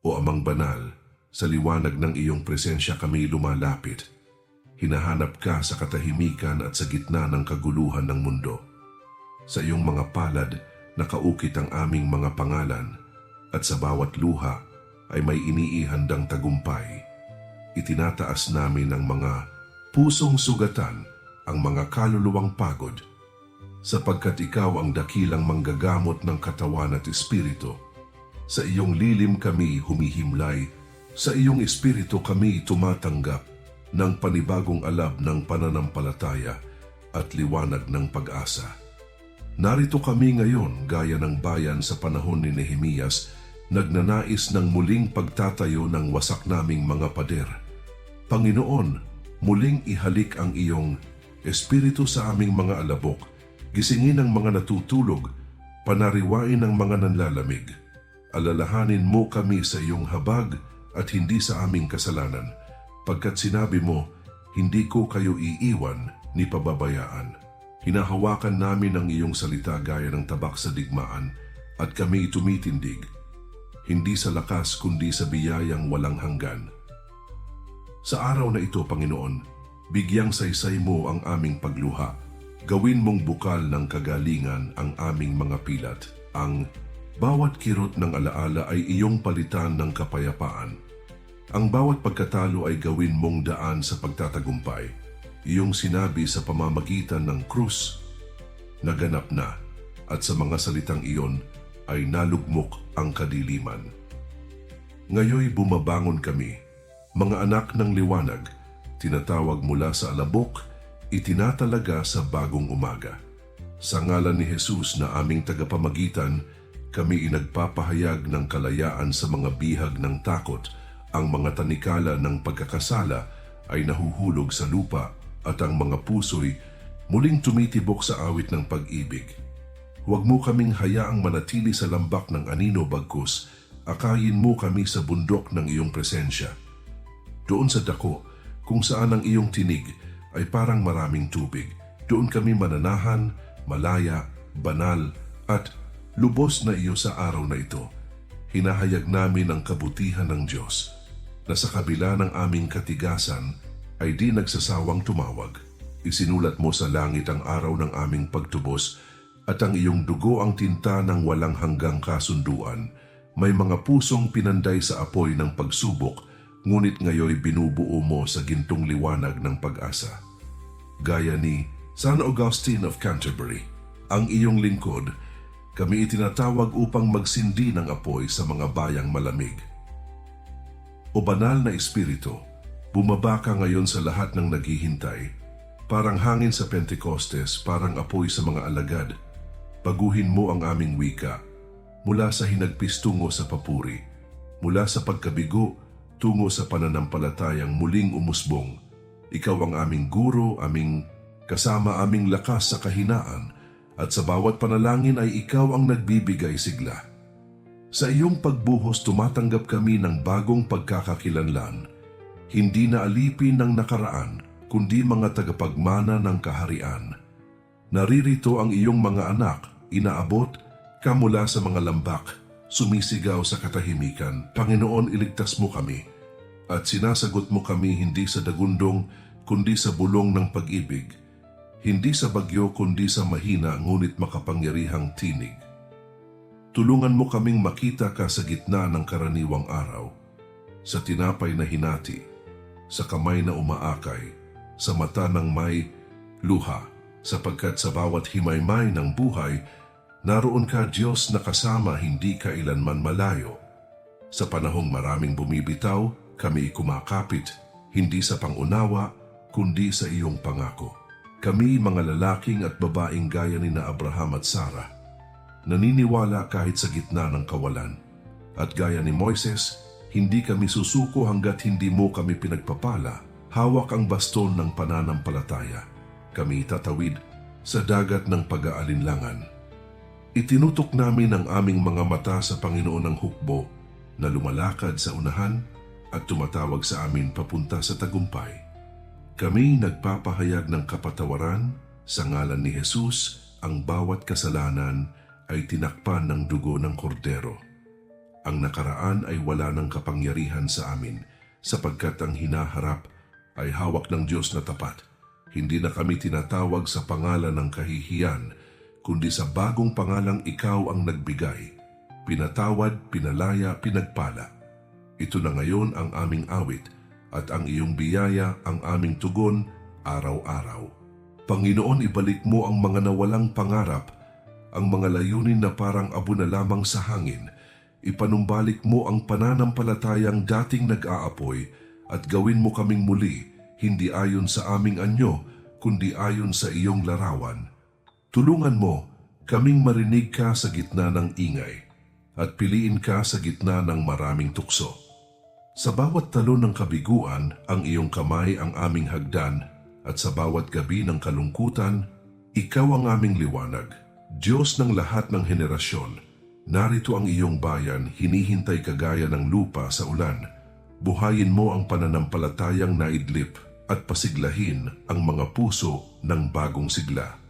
O Amang Banal, sa liwanag ng iyong presensya kami lumalapit. Hinahanap ka sa katahimikan at sa gitna ng kaguluhan ng mundo. Sa iyong mga palad, nakaukit ang aming mga pangalan at sa bawat luha ay may iniihandang tagumpay. Itinataas namin ang mga pusong sugatan, ang mga kaluluwang pagod, sapagkat ikaw ang dakilang manggagamot ng katawan at espiritu. Sa iyong lilim kami humihimlay, sa iyong espiritu kami tumatanggap ng panibagong alab ng pananampalataya at liwanag ng pag-asa. Narito kami ngayon gaya ng bayan sa panahon ni Nehemias, nagnanais ng muling pagtatayo ng wasak naming mga pader. Panginoon, muling ihalik ang iyong espiritu sa aming mga alabok, gisingin ang mga natutulog, panariwain ang mga nanlalamig. Alalahanin mo kami sa iyong habag at hindi sa aming kasalanan, pagkat sinabi mo, hindi ko kayo iiwan ni pababayaan. Hinahawakan namin ang iyong salita gaya ng tabak sa digmaan at kami tumitindig, hindi sa lakas kundi sa biyayang walang hanggan. Sa araw na ito, Panginoon, bigyang saysay mo ang aming pagluha. Gawin mong bukal ng kagalingan ang aming mga pilat. Ang bawat kirot ng alaala ay iyong palitan ng kapayapaan. Ang bawat pagkatalo ay gawin mong daan sa pagtatagumpay. Iyong sinabi sa pamamagitan ng krus, naganap na at sa mga salitang iyon ay nalugmok ang kadiliman. Ngayoy bumabangon kami, mga anak ng liwanag, tinatawag mula sa alabok, itinatalaga sa bagong umaga. Sa ngalan ni Jesus na aming tagapamagitan, kami inagpapahayag ng kalayaan sa mga bihag ng takot. Ang mga tanikala ng pagkakasala ay nahuhulog sa lupa at ang mga puso'y muling tumitibok sa awit ng pag-ibig. Huwag mo kaming hayaang manatili sa lambak ng anino bagkus, akayin mo kami sa bundok ng iyong presensya. Doon sa dako, kung saan ang iyong tinig ay parang maraming tubig, doon kami mananahan, malaya, banal, at lubos na iyo sa araw na ito. Hinahayag namin ang kabutihan ng Diyos na sa kabila ng aming katigasan ay di nagsasawang tumawag. Isinulat mo sa langit ang araw ng aming pagtubos at ang iyong dugo ang tinta ng walang hanggang kasunduan. May mga pusong pinanday sa apoy ng pagsubok, ngunit ngayoy binubuo mo sa gintong liwanag ng pag-asa. Gaya ni San Augustine of Canterbury, ang iyong lingkod, kami itinatawag upang magsindi ng apoy sa mga bayang malamig. O banal na espiritu, bumaba ka ngayon sa lahat ng naghihintay, parang hangin sa Pentecostes, parang apoy sa mga alagad. Baguhin mo ang aming wika, mula sa hinagpis tungo sa papuri, mula sa pagkabigo tungo sa pananampalatayang muling umusbong. Ikaw ang aming guro, aming kasama aming lakas sa kahinaan, at sa bawat panalangin ay ikaw ang nagbibigay sigla. Sa iyong pagbuhos tumatanggap kami ng bagong pagkakakilanlan, hindi na alipin ng nakaraan, kundi mga tagapagmana ng kaharian. Naririto ang iyong mga anak, inaabot ka mula sa mga lambak, sumisigaw sa katahimikan, Panginoon iligtas mo kami, at sinasagot mo kami hindi sa dagundong, kundi sa bulong ng pag-ibig, hindi sa bagyo kundi sa mahina ngunit makapangyarihang tinig. Tulungan mo kaming makita ka sa gitna ng karaniwang araw, sa tinapay na hinati, sa kamay na umaakay, sa mata ng may luha, sapagkat sa bawat himaymay ng buhay, naroon ka Diyos na kasama hindi kailanman malayo. Sa panahong maraming bumibitaw, kami kumakapit, hindi sa pangunawa, kundi sa iyong pangako. Kami mga lalaking at babaeng gaya ni na Abraham at Sarah, naniniwala kahit sa gitna ng kawalan. At gaya ni Moises, hindi kami susuko hanggat hindi mo kami pinagpapala, hawak ang baston ng pananampalataya. Kami tatawid sa dagat ng pag-aalinlangan. Itinutok namin ang aming mga mata sa Panginoon ng hukbo na lumalakad sa unahan at tumatawag sa amin papunta sa tagumpay. Kami nagpapahayag ng kapatawaran sa ngalan ni Jesus ang bawat kasalanan ay tinakpan ng dugo ng kordero. Ang nakaraan ay wala ng kapangyarihan sa amin sapagkat ang hinaharap ay hawak ng Diyos na tapat. Hindi na kami tinatawag sa pangalan ng kahihiyan, kundi sa bagong pangalang ikaw ang nagbigay. Pinatawad, pinalaya, pinagpala. Ito na ngayon ang aming awit at ang iyong biyaya ang aming tugon araw-araw. Panginoon, ibalik mo ang mga nawalang pangarap, ang mga layunin na parang abo na lamang sa hangin. Ipanumbalik mo ang pananampalatayang dating nag-aapoy at gawin mo kaming muli, hindi ayon sa aming anyo, kundi ayon sa iyong larawan. Tulungan mo kaming marinig ka sa gitna ng ingay at piliin ka sa gitna ng maraming tukso. Sa bawat talon ng kabiguan, ang iyong kamay ang aming hagdan at sa bawat gabi ng kalungkutan, ikaw ang aming liwanag. Diyos ng lahat ng henerasyon, narito ang iyong bayan, hinihintay kagaya ng lupa sa ulan. Buhayin mo ang pananampalatayang naidlip at pasiglahin ang mga puso ng bagong sigla.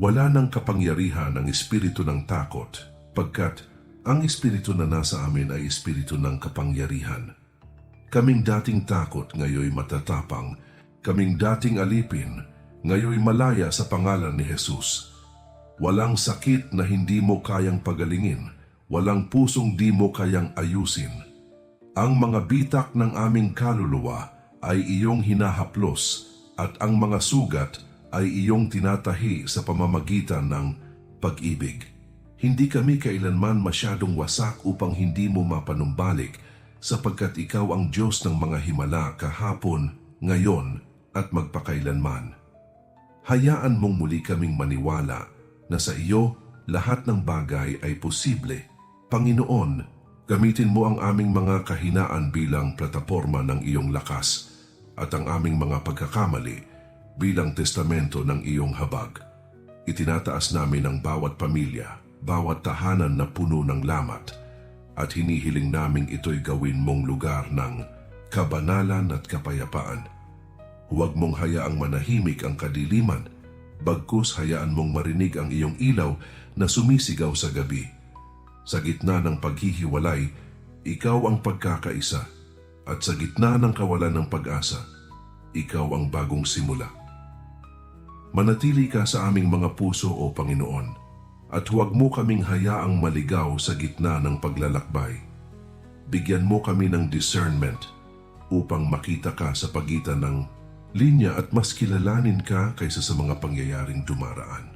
Wala ng kapangyarihan ang espiritu ng takot, pagkat ang espiritu na nasa amin ay espiritu ng kapangyarihan. Kaming dating takot ngayoy matatapang, kaming dating alipin ngayoy malaya sa pangalan ni Jesus. Walang sakit na hindi mo kayang pagalingin, walang pusong di mo kayang ayusin. Ang mga bitak ng aming kaluluwa ay iyong hinahaplos at ang mga sugat ay iyong tinatahi sa pamamagitan ng pag-ibig. Hindi kami kailanman masyadong wasak upang hindi mo mapanumbalik sapagkat ikaw ang Diyos ng mga himala kahapon, ngayon at magpakailanman. Hayaan mong muli kaming maniwala na sa iyo lahat ng bagay ay posible. Panginoon, gamitin mo ang aming mga kahinaan bilang plataporma ng iyong lakas at ang aming mga pagkakamali bilang testamento ng iyong habag. Itinataas namin ang bawat pamilya, bawat tahanan na puno ng lamat at hinihiling naming ito'y gawin mong lugar ng kabanalan at kapayapaan. Huwag mong hayaang manahimik ang kadiliman, bagkus hayaan mong marinig ang iyong ilaw na sumisigaw sa gabi. Sa gitna ng paghihiwalay, ikaw ang pagkakaisa, at sa gitna ng kawalan ng pag-asa, ikaw ang bagong simula. Manatili ka sa aming mga puso o Panginoon, at huwag mo kaming hayaang maligaw sa gitna ng paglalakbay. Bigyan mo kami ng discernment upang makita ka sa pagitan ng linya at mas kilalanin ka kaysa sa mga pangyayaring dumaraan.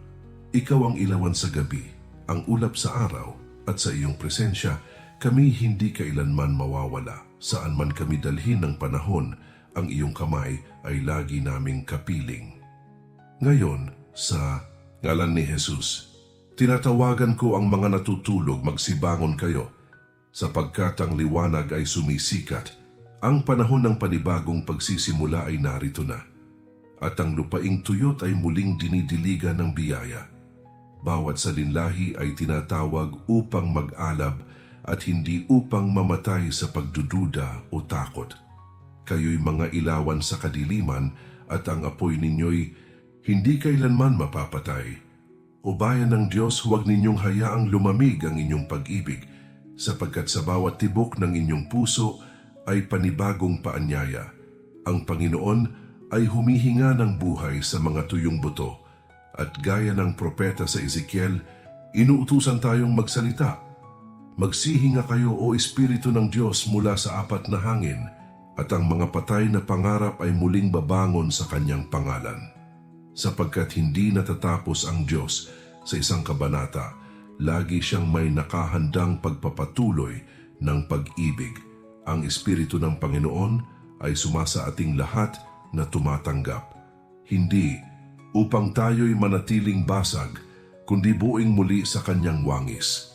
Ikaw ang ilawan sa gabi, ang ulap sa araw, at sa iyong presensya, kami hindi kailanman mawawala. Saan man kami dalhin ng panahon, ang iyong kamay ay lagi naming kapiling. Ngayon, sa ngalan ni Jesus, tinatawagan ko ang mga natutulog magsibangon kayo, sapagkat ang liwanag ay sumisikat, ang panahon ng panibagong pagsisimula ay narito na, at ang lupaing tuyot ay muling dinidiligan ng biyaya. Bawat salinlahi ay tinatawag upang mag-alab at hindi upang mamatay sa pagdududa o takot. Kayo'y mga ilawan sa kadiliman at ang apoy ninyo'y hindi kailanman mapapatay. O bayan ng Diyos, huwag ninyong hayaang lumamig ang inyong pag-ibig, sapagkat sa bawat tibok ng inyong puso ay panibagong paanyaya. Ang Panginoon ay humihinga ng buhay sa mga tuyong buto, at gaya ng propeta sa Ezekiel, inuutusan tayong magsalita. Magsihinga kayo o Espiritu ng Diyos mula sa apat na hangin, at ang mga patay na pangarap ay muling babangon sa kanyang pangalan. Sapagkat hindi natatapos ang Diyos sa isang kabanata, lagi siyang may nakahandang pagpapatuloy ng pag-ibig. Ang Espiritu ng Panginoon ay sumasa ating lahat na tumatanggap. Hindi upang tayo'y manatiling basag, kundi buing muli sa kanyang wangis.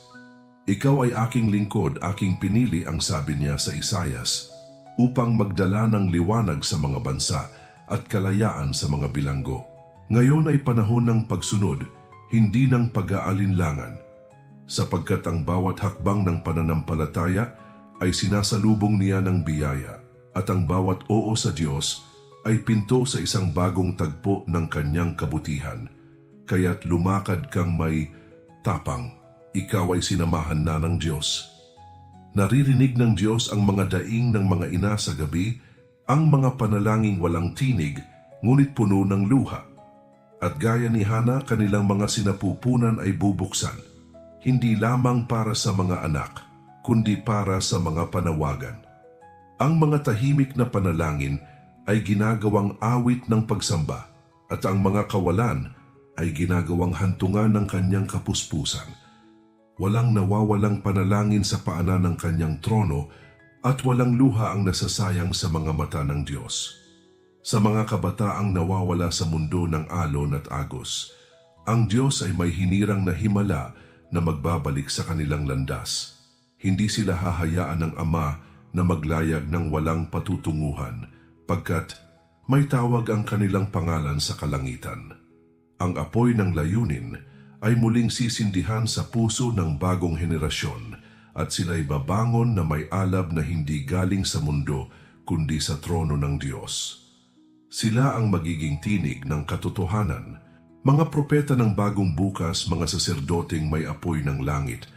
Ikaw ay aking lingkod, aking pinili ang sabi niya sa Isayas, upang magdala ng liwanag sa mga bansa at kalayaan sa mga bilanggo. Ngayon ay panahon ng pagsunod, hindi ng pag-aalinlangan, sapagkat ang bawat hakbang ng pananampalataya ay sinasalubong niya ng biyaya at ang bawat oo sa Diyos ay pinto sa isang bagong tagpo ng kanyang kabutihan. Kaya't lumakad kang may tapang. Ikaw ay sinamahan na ng Diyos. Naririnig ng Diyos ang mga daing ng mga ina sa gabi, ang mga panalangin walang tinig, ngunit puno ng luha. At gaya ni Hana, kanilang mga sinapupunan ay bubuksan, hindi lamang para sa mga anak, kundi para sa mga panawagan. Ang mga tahimik na panalangin ay ginagawang awit ng pagsamba at ang mga kawalan ay ginagawang hantungan ng kanyang kapuspusan. Walang nawawalang panalangin sa paanan ng kanyang trono at walang luha ang nasasayang sa mga mata ng Diyos. Sa mga kabataang nawawala sa mundo ng alon at agos, ang Diyos ay may hinirang na himala na magbabalik sa kanilang landas. Hindi sila hahayaan ng Ama na maglayag ng walang patutunguhan, pagkat may tawag ang kanilang pangalan sa kalangitan. Ang apoy ng layunin ay muling sisindihan sa puso ng bagong henerasyon at sila'y babangon na may alab na hindi galing sa mundo kundi sa trono ng Diyos. Sila ang magiging tinig ng katotohanan, mga propeta ng bagong bukas, mga saserdoteng may apoy ng langit,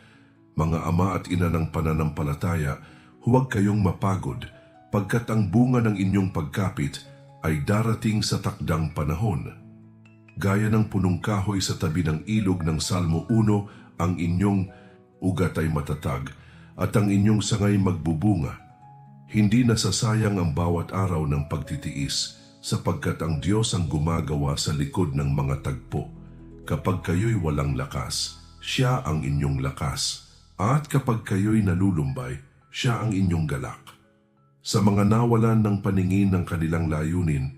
mga ama at ina ng pananampalataya, huwag kayong mapagod, pagkat ang bunga ng inyong pagkapit ay darating sa takdang panahon. Gaya ng punong kahoy sa tabi ng ilog ng Salmo 1, ang inyong ugat ay matatag at ang inyong sangay magbubunga. Hindi nasasayang ang bawat araw ng pagtitiis sapagkat ang Diyos ang gumagawa sa likod ng mga tagpo. Kapag kayo'y walang lakas, siya ang inyong lakas. At kapag kayo'y nalulumbay, siya ang inyong galak. Sa mga nawalan ng paningin ng kanilang layunin,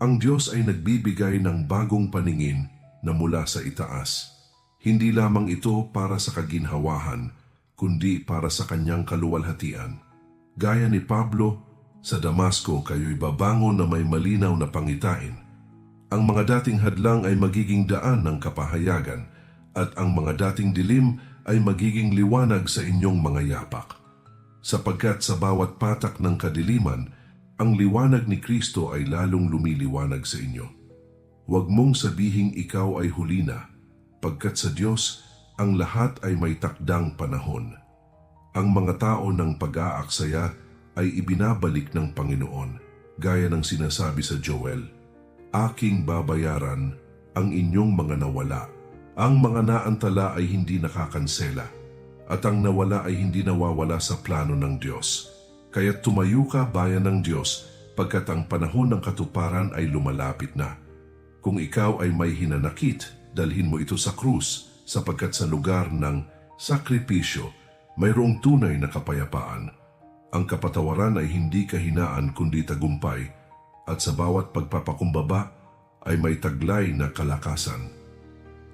ang Diyos ay nagbibigay ng bagong paningin na mula sa itaas. Hindi lamang ito para sa kaginhawahan, kundi para sa kanyang kaluwalhatian. Gaya ni Pablo, sa Damasco kayo'y babangon na may malinaw na pangitain. Ang mga dating hadlang ay magiging daan ng kapahayagan at ang mga dating dilim ay magiging liwanag sa inyong mga yapak. Sapagkat sa bawat patak ng kadiliman, ang liwanag ni Kristo ay lalong lumiliwanag sa inyo. Huwag mong sabihing ikaw ay huli na, pagkat sa Diyos ang lahat ay may takdang panahon. Ang mga tao ng pag-aaksaya ay ibinabalik ng Panginoon, gaya ng sinasabi sa Joel, Aking babayaran ang inyong mga nawala. Ang mga naantala ay hindi nakakansela, at ang nawala ay hindi nawawala sa plano ng Diyos. Kaya tumayo ka bayan ng Diyos, pagkat ang panahon ng katuparan ay lumalapit na. Kung ikaw ay may hinanakit, dalhin mo ito sa krus, sapagkat sa lugar ng sakripisyo, mayroong tunay na kapayapaan ang kapatawaran ay hindi kahinaan kundi tagumpay at sa bawat pagpapakumbaba ay may taglay na kalakasan.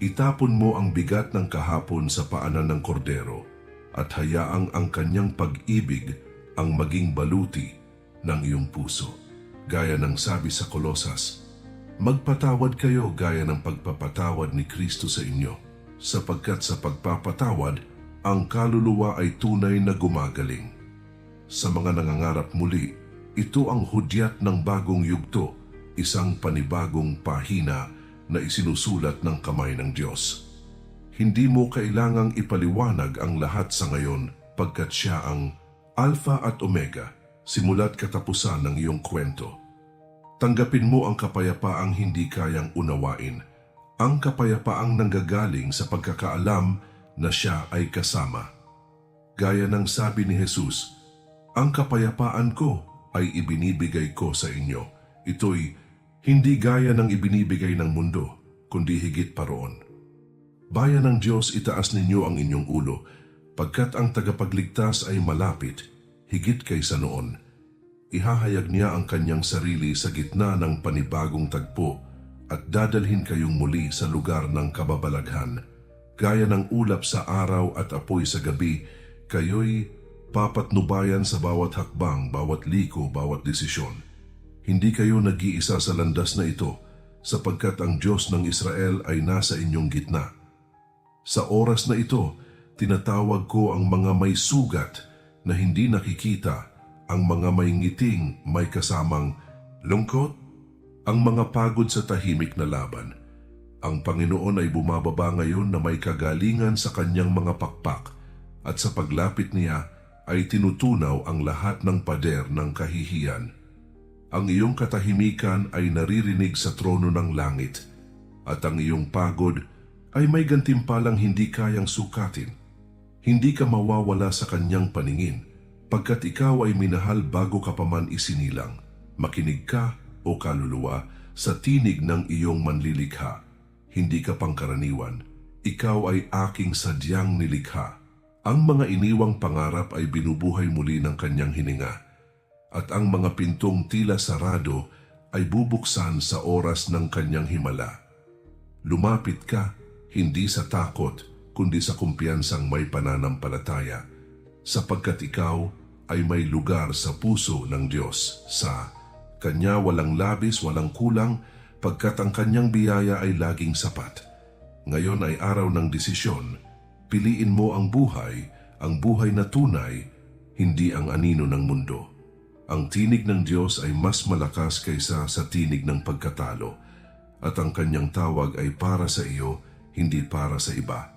Itapon mo ang bigat ng kahapon sa paanan ng kordero at hayaang ang kanyang pag-ibig ang maging baluti ng iyong puso. Gaya ng sabi sa Kolosas, Magpatawad kayo gaya ng pagpapatawad ni Kristo sa inyo, sapagkat sa pagpapatawad, ang kaluluwa ay tunay na gumagaling sa mga nangangarap muli, ito ang hudyat ng bagong yugto, isang panibagong pahina na isinusulat ng kamay ng Diyos. Hindi mo kailangang ipaliwanag ang lahat sa ngayon pagkat siya ang Alpha at Omega, simula't katapusan ng iyong kwento. Tanggapin mo ang kapayapaang hindi kayang unawain, ang kapayapaang nanggagaling sa pagkakaalam na siya ay kasama. Gaya ng sabi ni Jesus, ang kapayapaan ko ay ibinibigay ko sa inyo. Ito'y hindi gaya ng ibinibigay ng mundo, kundi higit pa roon. Bayan ng Diyos, itaas ninyo ang inyong ulo, pagkat ang tagapagligtas ay malapit, higit kaysa noon. Ihahayag niya ang kanyang sarili sa gitna ng panibagong tagpo at dadalhin kayong muli sa lugar ng kababalaghan. Gaya ng ulap sa araw at apoy sa gabi, kayo'y papatnubayan sa bawat hakbang, bawat liko, bawat desisyon. Hindi kayo nag-iisa sa landas na ito sapagkat ang Diyos ng Israel ay nasa inyong gitna. Sa oras na ito, tinatawag ko ang mga may sugat na hindi nakikita, ang mga may ngiting may kasamang lungkot, ang mga pagod sa tahimik na laban. Ang Panginoon ay bumababa ngayon na may kagalingan sa kanyang mga pakpak at sa paglapit niya ay tinutunaw ang lahat ng pader ng kahihiyan. Ang iyong katahimikan ay naririnig sa trono ng langit, at ang iyong pagod ay may gantimpalang hindi kayang sukatin. Hindi ka mawawala sa kanyang paningin, pagkat ikaw ay minahal bago ka pa man isinilang. Makinig ka o kaluluwa sa tinig ng iyong manlilikha. Hindi ka pangkaraniwan. Ikaw ay aking sadyang nilikha. Ang mga iniwang pangarap ay binubuhay muli ng kanyang hininga. At ang mga pintong tila sarado ay bubuksan sa oras ng kanyang himala. Lumapit ka, hindi sa takot, kundi sa kumpiyansang may pananampalataya, sapagkat ikaw ay may lugar sa puso ng Diyos sa Kanya walang labis, walang kulang, pagkat ang Kanyang biyaya ay laging sapat. Ngayon ay araw ng desisyon, piliin mo ang buhay, ang buhay na tunay, hindi ang anino ng mundo. Ang tinig ng Diyos ay mas malakas kaysa sa tinig ng pagkatalo, at ang kanyang tawag ay para sa iyo, hindi para sa iba.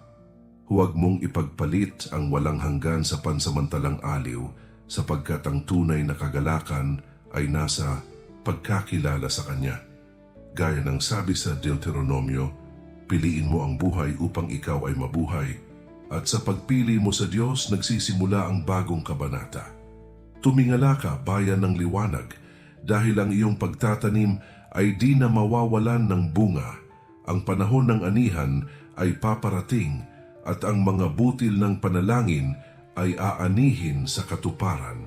Huwag mong ipagpalit ang walang hanggan sa pansamantalang aliw, sapagkat ang tunay na kagalakan ay nasa pagkakilala sa Kanya. Gaya ng sabi sa Deuteronomio, piliin mo ang buhay upang ikaw ay mabuhay, at sa pagpili mo sa Diyos nagsisimula ang bagong kabanata. Tumingala ka, bayan ng liwanag, dahil ang iyong pagtatanim ay di na mawawalan ng bunga. Ang panahon ng anihan ay paparating at ang mga butil ng panalangin ay aanihin sa katuparan.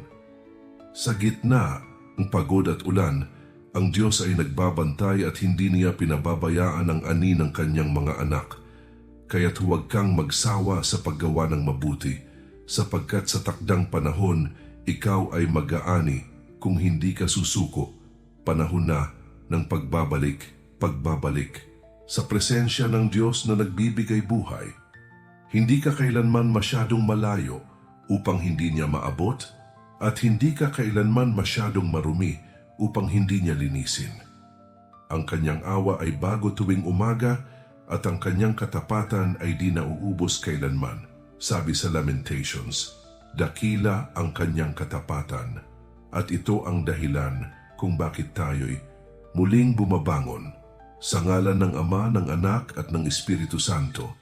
Sa gitna ng pagod at ulan, ang Diyos ay nagbabantay at hindi niya pinababayaan ang ani ng kanyang mga anak. Kaya't huwag kang magsawa sa paggawa ng mabuti, sapagkat sa takdang panahon, ikaw ay mag-aani kung hindi ka susuko. Panahon na ng pagbabalik, pagbabalik, sa presensya ng Diyos na nagbibigay buhay. Hindi ka kailanman masyadong malayo upang hindi niya maabot at hindi ka kailanman masyadong marumi upang hindi niya linisin. Ang kanyang awa ay bago tuwing umaga at ang kanyang katapatan ay di nauubos kailanman. Sabi sa Lamentations, dakila ang kanyang katapatan at ito ang dahilan kung bakit tayo'y muling bumabangon sa ngalan ng Ama, ng Anak at ng Espiritu Santo.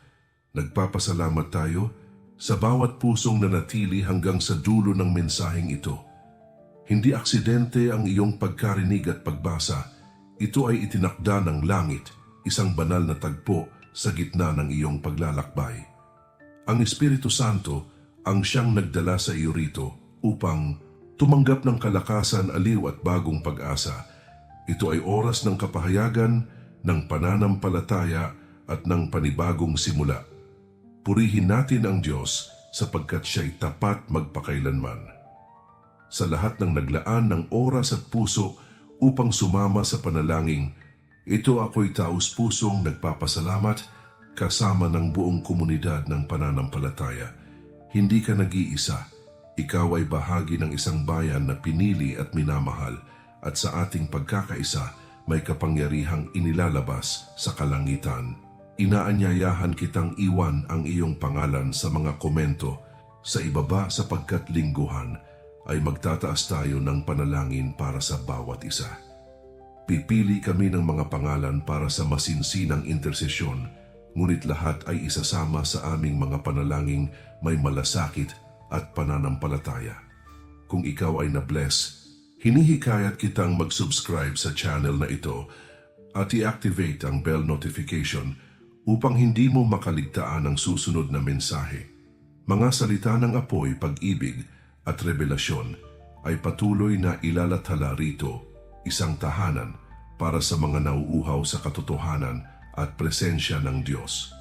Nagpapasalamat tayo sa bawat pusong nanatili hanggang sa dulo ng mensaheng ito. Hindi aksidente ang iyong pagkarinig at pagbasa. Ito ay itinakda ng langit, isang banal na tagpo sa gitna ng iyong paglalakbay. Ang Espiritu Santo ang siyang nagdala sa iyo rito upang tumanggap ng kalakasan, aliw at bagong pag-asa. Ito ay oras ng kapahayagan, ng pananampalataya at ng panibagong simula. Purihin natin ang Diyos sapagkat siya'y tapat magpakailanman. Sa lahat ng naglaan ng oras at puso upang sumama sa panalangin, ito ako'y taus pusong nagpapasalamat kasama ng buong komunidad ng pananampalataya. Hindi ka nag-iisa. Ikaw ay bahagi ng isang bayan na pinili at minamahal at sa ating pagkakaisa may kapangyarihang inilalabas sa kalangitan. Inaanyayahan kitang iwan ang iyong pangalan sa mga komento sa ibaba sapagkat lingguhan ay magtataas tayo ng panalangin para sa bawat isa. Pipili kami ng mga pangalan para sa masinsinang intersesyon, ngunit lahat ay isasama sa aming mga panalangin may malasakit at pananampalataya. Kung ikaw ay na-bless, hinihikayat kitang mag-subscribe sa channel na ito at i-activate ang bell notification upang hindi mo makaligtaan ang susunod na mensahe. Mga salita ng apoy, pag-ibig at revelasyon ay patuloy na ilalathala rito, isang tahanan para sa mga nauuhaw sa katotohanan at presensya ng Diyos.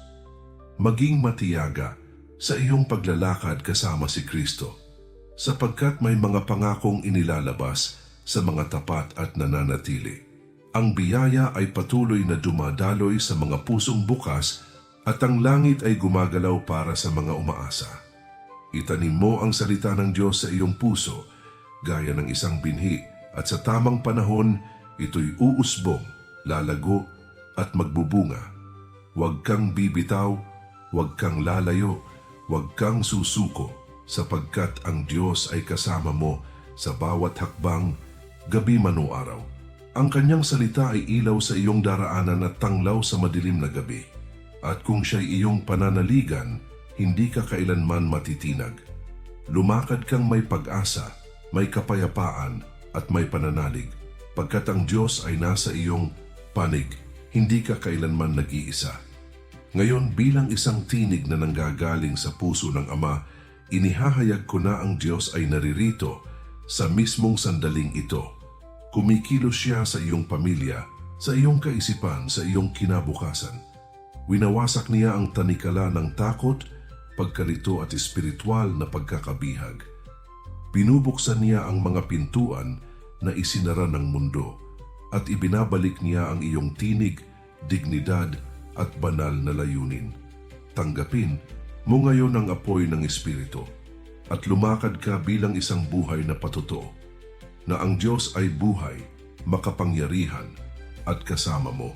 Maging matiyaga sa iyong paglalakad kasama si Kristo sapagkat may mga pangakong inilalabas sa mga tapat at nananatili. Ang biyaya ay patuloy na dumadaloy sa mga pusong bukas at ang langit ay gumagalaw para sa mga umaasa. Itanim mo ang salita ng Diyos sa iyong puso gaya ng isang binhi at sa tamang panahon ito'y uusbong, lalago at magbubunga. Huwag kang bibitaw, huwag kang lalayo, huwag kang susuko sapagkat ang Diyos ay kasama mo sa bawat hakbang, gabi man o araw. Ang kanyang salita ay ilaw sa iyong daraanan at tanglaw sa madilim na gabi. At kung siya'y iyong pananaligan, hindi ka kailanman matitinag. Lumakad kang may pag-asa, may kapayapaan at may pananalig, pagkat ang Diyos ay nasa iyong panig, hindi ka kailanman nag-iisa. Ngayon bilang isang tinig na nanggagaling sa puso ng Ama, inihahayag ko na ang Diyos ay naririto sa mismong sandaling ito. Kumikilos siya sa iyong pamilya, sa iyong kaisipan, sa iyong kinabukasan. Winawasak niya ang tanikala ng takot, pagkalito at espiritual na pagkakabihag. Binubuksan niya ang mga pintuan na isinara ng mundo at ibinabalik niya ang iyong tinig, dignidad at banal na layunin. Tanggapin mo ngayon ang apoy ng Espiritu at lumakad ka bilang isang buhay na patuto na ang Diyos ay buhay, makapangyarihan at kasama mo.